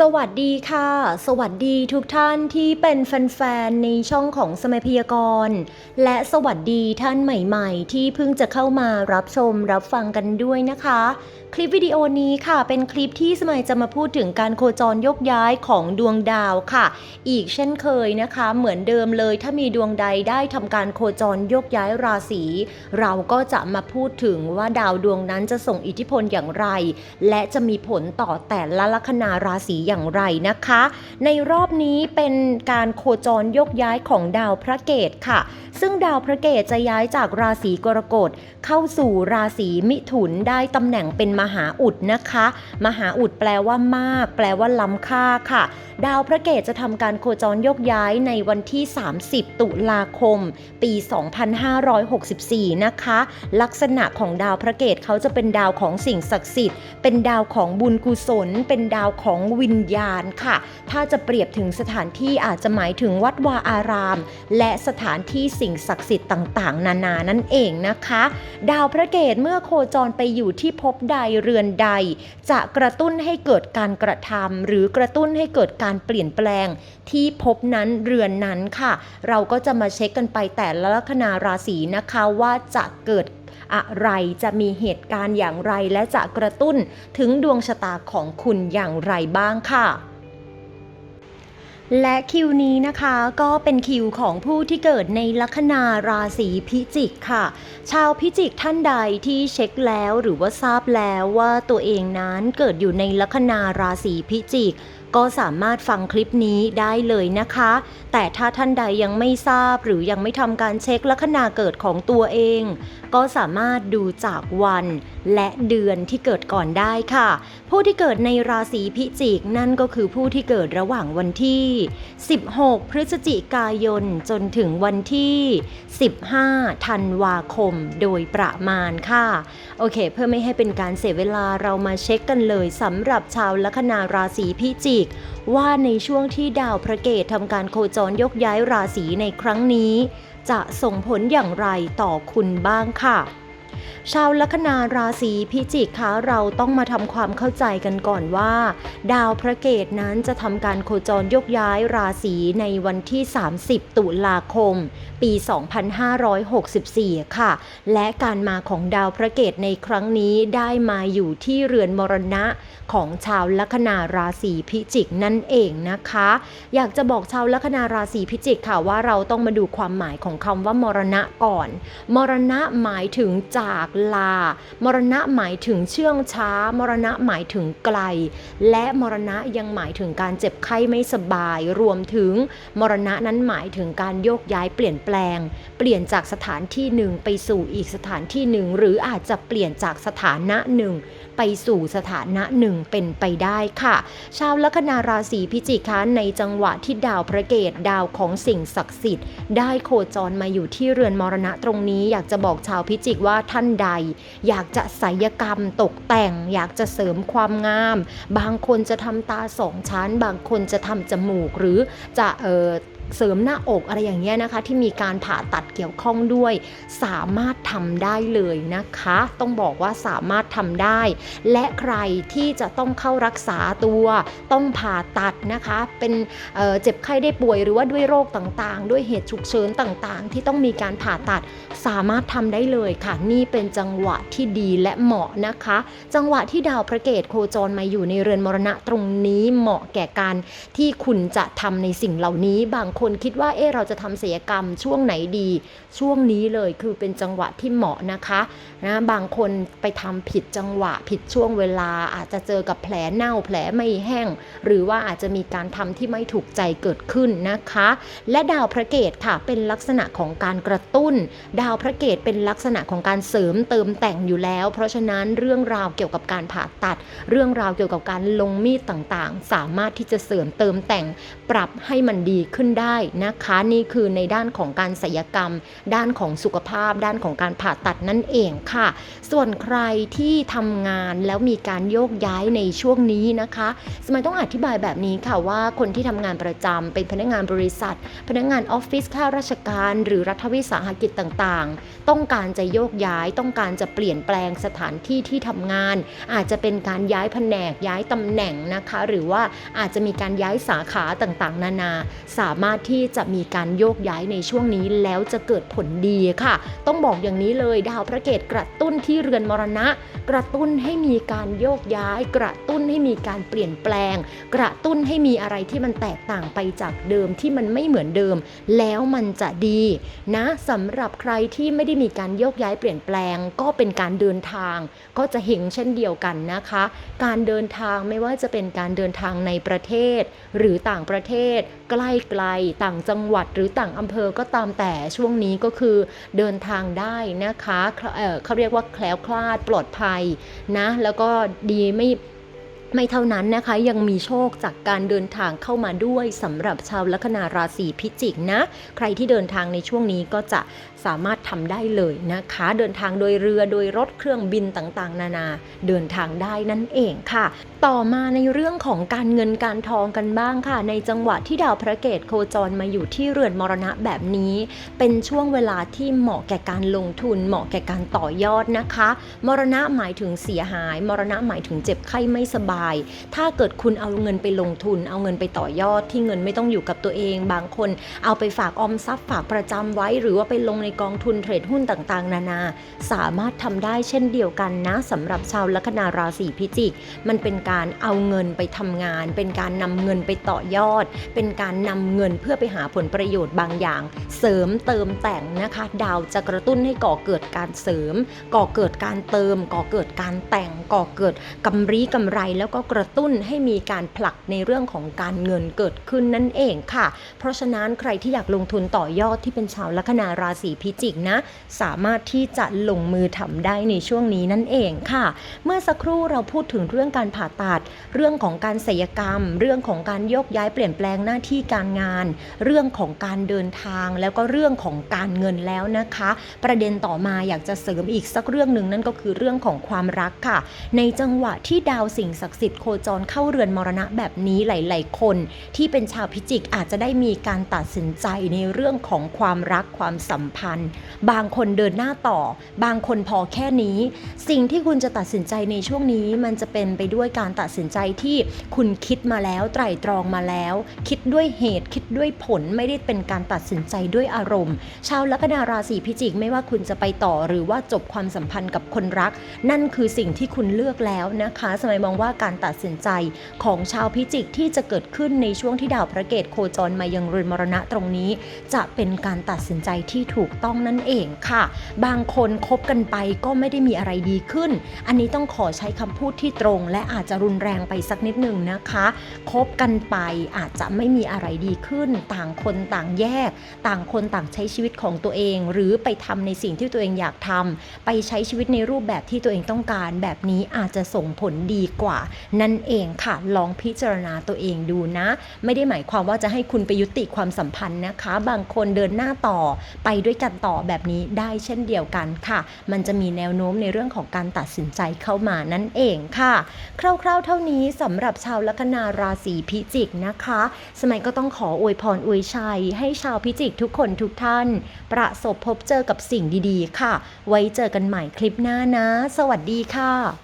สวัสดีค่ะ สวัสดีทุกท่านที่เป็นแฟนๆ ในช่องของสมัยพยากรณ์และสวัสดีท่านใหม่ๆ ที่เพิ่งจะเข้ามารับชมรับฟังกันด้วยนะคะ คลิปวิดีโอนี้ค่ะ เป็นคลิปที่สมัยจะมาพูดถึงการโคจรยกย้ายของดวงดาวค่ะ อีกเช่นเคยนะคะ เหมือนเดิมเลยถ้ามีดวงใดได้ทำการโคจรยกย้ายราศีเราก็จะมาพูดถึงว่าดาวดวงนั้นจะส่งอิทธิพลอย่างไร และจะมีผลต่อแต่ละลัคนาราศีอย่างไรนะคะ ในรอบนี้เป็นการโคจรยกย้ายของดาวพระเกตค่ะ ซึ่งดาวพระเกตจะย้ายจากราศีกรกฎเข้าสู่ราศีมิถุนได้ตำแหน่งเป็นมหาอุดนะคะ มหาอุดแปลว่ามาก แปลว่าล้ำค่าค่ะ ดาวพระเกตจะทำการโคจรยกย้ายในวันที่ 30 ตุลาคม ปี 2564 นะคะ ลักษณะของดาวพระเกตเขาจะเป็นดาวของสิ่งศักดิ์สิทธิ์ เป็นดาวของบุญกุศล เป็นดาวของวิิญญาณค่ะ ถ้าจะเปรียบถึงสถานที่อาจจะหมายถึงวัดวาอาราม และสถานที่สิ่งศักดิ์สิทธิ์ต่างๆ นานานั่นเองนะคะ ดาวพระเกตเมื่อโคจรไปอยู่ที่ภพใดเรือนใด จะกระตุ้นให้เกิดการกระทำหรือกระตุ้นให้เกิดการเปลี่ยนแปลง ที่ภพนั้นเรือนนั้นค่ะ เราก็จะมาเช็คกันไปแต่ละลัคนาราศีนะคะว่าจะเกิด อะไรจะมีเหตุการณ์อย่างไรและจะกระตุ้นถึงดวงชะตาของคุณอย่างไรบ้างค่ะและคิวนี้นะคะก็เป็นคิวของผู้ที่เกิดในลัคนาราศีพิจิกค่ะ ชาวพิจิกท่านใดที่เช็คแล้วหรือว่าทราบแล้วว่าตัวเองนั้นเกิดอยู่ในลัคนาราศีพิจิก ก็สามารถฟังคลิปนี้ได้เลยนะคะ แต่ถ้าท่านใดยังไม่ทราบหรือยังไม่ทำการเช็คลัคนาเกิดของตัวเอง ก็สามารถดูจากวันและเดือนที่เกิดก่อนได้ค่ะ ผู้ที่เกิดในราศีพิจิกนั่นก็คือผู้ที่เกิดระหว่างวันที่ 16 พฤศจิกายน จนถึงวันที่ 15 ธันวาคมโดยประมาณค่ะ โอเค เพื่อไม่ให้เป็นการเสียเวลาเรามาเช็คกันเลยสำหรับชาวลัคนาราศีพิจิกว่าในช่วงที่ดาวพระเกตทำการโคจรยกย้ายราศีในครั้งนี้ จะส่งผลอย่างไรต่อคุณบ้างค่ะ ชาวลัคนาราศีพิจิกคะเราต้องมาทำความเข้าใจกันก่อนว่า ดาวพระเกตนั้นจะทำการโคจรยกย้ายราศีในวันที่ 30 ตุลาคม ปี 2564 ค่ะ และการมาของดาวพระเกตในครั้งนี้ได้มาอยู่ที่เรือนมรณะของชาวลัคนาราศีพิจิกนั่นเองนะคะ อยากจะบอกชาวลัคนาราศีพิจิกค่ะว่าเราต้องมาดูความหมายของคำว่ามรณะก่อน มรณะหมายถึงจากลา มรณะหมายถึงเชื่องช้า มรณะหมายถึงไกล และมรณะยังหมายถึงการเจ็บไข้ไม่สบาย รวมถึง มรณะนั้นหมายถึงการโยกย้ายเปลี่ยนแปลง เปลี่ยนจากสถานที่หนึ่งไปสู่อีกสถานที่หนึ่ง หรืออาจจะเปลี่ยนจากสถานะหนึ่ง ไปสู่สถานะหนึ่งเป็นไปได้ค่ะ ชาวลัคนาราศีพิจิกคะในจังหวะที่ดาวพระเกตดาวของสิ่งศักดิ์สิทธิ์ ได้โคจรมาอยู่ที่เรือนมรณะตรงนี้ อยากจะบอกชาวพิจิกว่าท่านใด อยากจะศัลยกรรมตกแต่ง อยากจะเสริมความงาม บางคนจะทำตาสองชั้น บางคนจะทำจมูกหรือจะเออ เสริมหน้าอกอะไรอย่างเงี้ยนะคะ ที่มีการผ่าตัดเกี่ยวข้องด้วย สามารถทำได้เลยนะคะ ต้องบอกว่าสามารถทำได้ และใครที่จะต้องเข้ารักษาตัว ต้องผ่าตัดนะคะ เป็นเเจ็บไข้ได้ป่วยหรือว่าด้วยโรคต่างๆ ด้วยเหตุฉุกเฉินต่างๆ ที่ต้องมีการผ่าตัดสามารถทำได้เลยค่ะ นี่เป็นจังหวะที่ดีและเหมาะนะคะ จังหวะที่ดาวพระเกตโคจรมาอยู่ในเรือนมรณะตรงนี้เหมาะแก่การที่คุณจะทำในสิ่งเหล่านี้บางคนคิดว่าเอ๊เราจะทำศัลยกรรมช่วงไหนดี ช่วงนี้เลยคือเป็นจังหวะที่เหมาะนะคะนะบางคนไปทำผิดจังหวะผิดช่วงเวลา อาจจะเจอกับแผลเน่าแผลไม่แห้ง หรือว่าอาจจะมีการทำที่ไม่ถูกใจเกิดขึ้นนะคะ และดาวพระเกตค่ะเป็นลักษณะของการกระตุ้น ดาวพระเกตเป็นลักษณะของการเสริมเติมแต่งอยู่แล้ว เพราะฉะนั้นเรื่องราวเกี่ยวกับการผ่าตัด เรื่องราวเกี่ยวกับการลงมีดต่างๆ สามารถที่จะเสริมเติมแต่งปรับให้มันดีขึ้นได้ได้นะคะนี่คือในด้านของการศัลยกรรม ด้านของสุขภาพ ด้านของการผ่าตัดนั่นเองค่ะ ส่วนใครที่ทำงานแล้วมีการโยกย้ายในช่วงนี้นะคะ สมัยต้องอธิบายแบบนี้ค่ะว่าคนที่ทำงานประจำเป็นพนักงานบริษัท พนักงานออฟฟิศข้าราชการ หรือรัฐวิสาหกิจต่างๆ ต้องการจะโยกย้ายต้องการจะเปลี่ยนแปลงสถานที่ที่ทำงาน อาจจะเป็นการย้ายแผนกย้ายตำแหน่งนะคะ หรือว่าอาจจะมีการย้ายสาขาต่างๆ นานาสามารถที่จะมีการโยกย้ายในช่วงนี้แล้วจะเกิดผลดีค่ะ ต้องบอกอย่างนี้เลยดาวพระเกตกระตุ้นที่เรือนมรณะ กระตุ้นให้มีการโยกย้าย กระตุ้นให้มีการเปลี่ยนแปลง กระตุ้นให้มีอะไรที่มันแตกต่างไปจากเดิมที่มันไม่เหมือนเดิม แล้วมันจะดีนะสำหรับใครที่ไม่ได้มีการโยกย้ายเปลี่ยนแปลง ก็เป็นการเดินทาง ก็จะเห็งเช่นเดียวกันนะคะ การเดินทางไม่ว่าจะเป็นการเดินทางในประเทศ หรือต่างประเทศใกล้ไกลต่างจังหวัดหรือต่างอำเภอก็ตามแต่ช่วงนี้ก็คือเดินทางได้นะคะเเขาเรียกว่าแคล้วคลาดปลอดภัยนะแล้วก็ดีไม่ ไม่เท่านั้นนะคะยังมีโชคจากการเดินทางเข้ามาด้วยสำหรับชาวลัคนาราศีพิจิกนะ ใครที่เดินทางในช่วงนี้ก็จะสามารถทำได้เลยนะคะ เดินทางโดยเรือโดยรถเครื่องบินต่างๆ นานา เดินทางได้นั่นเองค่ะ ต่อมาในเรื่องของการเงินการทองกันบ้างค่ะ ในจังหวะที่ดาวพระเกตโคจรมาอยู่ที่เรือนมรณะแบบนี้ เป็นช่วงเวลาที่เหมาะแก่การลงทุน เหมาะแก่การต่อยอดนะคะ มรณะหมายถึงเสียหาย มรณะหมายถึงเจ็บไข้ไม่สบายถ้าเกิดคุณเอาเงินไปลงทุน เอาเงินไปต่อยอดที่เงินไม่ต้องอยู่กับตัวเอง บางคนเอาไปฝากออมทรัพย์ฝากประจำไว้ หรือว่าไปลงในกองทุนเทรดหุ้นต่างๆ นานา สามารถทำได้เช่นเดียวกันนะสำหรับชาวลัคนาราศีพิจิก มันเป็นการเอาเงินไปทำงาน เป็นการนำเงินไปต่อยอด เป็นการนำเงินเพื่อไปหาผลประโยชน์บางอย่าง เสริมเติมแต่งนะคะ ดาวจะกระตุ้นให้ก่อเกิดการเสริม ก่อเกิดการเติม ก่อเกิดการแต่ง ก่อเกิดกำไรกำไรแล้วก็กระตุ้นให้มีการผลักในเรื่องของการเงินเกิดขึ้นนั่นเองค่ะ เพราะฉะนั้นใครที่อยากลงทุนต่อยอดที่เป็นชาวลัคนาราศีพิจิกนะ สามารถที่จะลงมือทำได้ในช่วงนี้นั่นเองค่ะ เมื่อสักครู่เราพูดถึงเรื่องการผ่าตัด เรื่องของการศัลยกรรม เรื่องของการโยกย้ายเปลี่ยนแปลงหน้าที่การงาน เรื่องของการเดินทาง แล้วก็เรื่องของการเงินแล้วนะคะ ประเด็นต่อมาอยากจะเสริมอีกสักเรื่องหนึ่งนั่นก็คือเรื่องของความรักค่ะ ในจังหวะที่ดาวสิ่งศักดิ์สิทธิ์โคจรเข้าเรือนมรณะแบบนี้หลาย ๆ คน ที่เป็นชาวพิจิกอาจจะได้มีการตัดสินใจในเรื่องของความรักความสัมพันธ์ บางคนเดินหน้าต่อ บางคนพอแค่นี้ สิ่งที่คุณจะตัดสินใจในช่วงนี้มันจะเป็นไปด้วยการตัดสินใจที่คุณคิดมาแล้วไตร่ตรองมาแล้ว คิดด้วยเหตุคิดด้วยผลไม่ได้เป็นการตัดสินใจด้วยอารมณ์ ชาวลัคนาราศีพิจิกไม่ว่าคุณจะไปต่อหรือว่าจบความสัมพันธ์กับคนรัก นั่นคือสิ่งที่คุณเลือกแล้วนะคะ สมัยมองว่าการตัดสินใจของชาวพิจิกที่จะเกิดขึ้นในช่วงที่ดาวพระเกตโคจรมายังเรือนมรณะตรงนี้ จะเป็นการตัดสินใจที่ถูกต้องนั่นเองค่ะ บางคนคบกันไปก็ไม่ได้มีอะไรดีขึ้น อันนี้ต้องขอใช้คำพูดที่ตรง และอาจจะรุนแรงไปสักนิดหนึ่งนะคะคบกันไปอาจจะไม่มีอะไรดีขึ้น ต่างคนต่างแยก ต่างคนต่างใช้ชีวิตของตัวเอง หรือไปทำในสิ่งที่ตัวเองอยากทำไปใช้ชีวิตในรูปแบบที่ตัวเองต้องการ แบบนี้อาจจะส่งผลดีกว่านั่นเองค่ะลองพิจารณาตัวเองดูนะ ไม่ได้หมายความว่าจะให้คุณไปยุติความสัมพันธ์นะคะ บางคนเดินหน้าต่อไปด้วยกันต่อแบบนี้ได้เช่นเดียวกันค่ะ มันจะมีแนวโน้มในเรื่องของการตัดสินใจเข้ามานั่นเองค่ะ คร่าวๆ เท่านี้สำหรับชาวลัคนาราศีพิจิกนะคะ สมัยก็ต้องขออวยพรอวยชัย ให้ชาวพิจิกทุกคนทุกท่าน ประสบพบเจอกับสิ่งดีๆ ค่ะ ไว้เจอกันใหม่คลิปหน้านะ สวัสดีค่ะ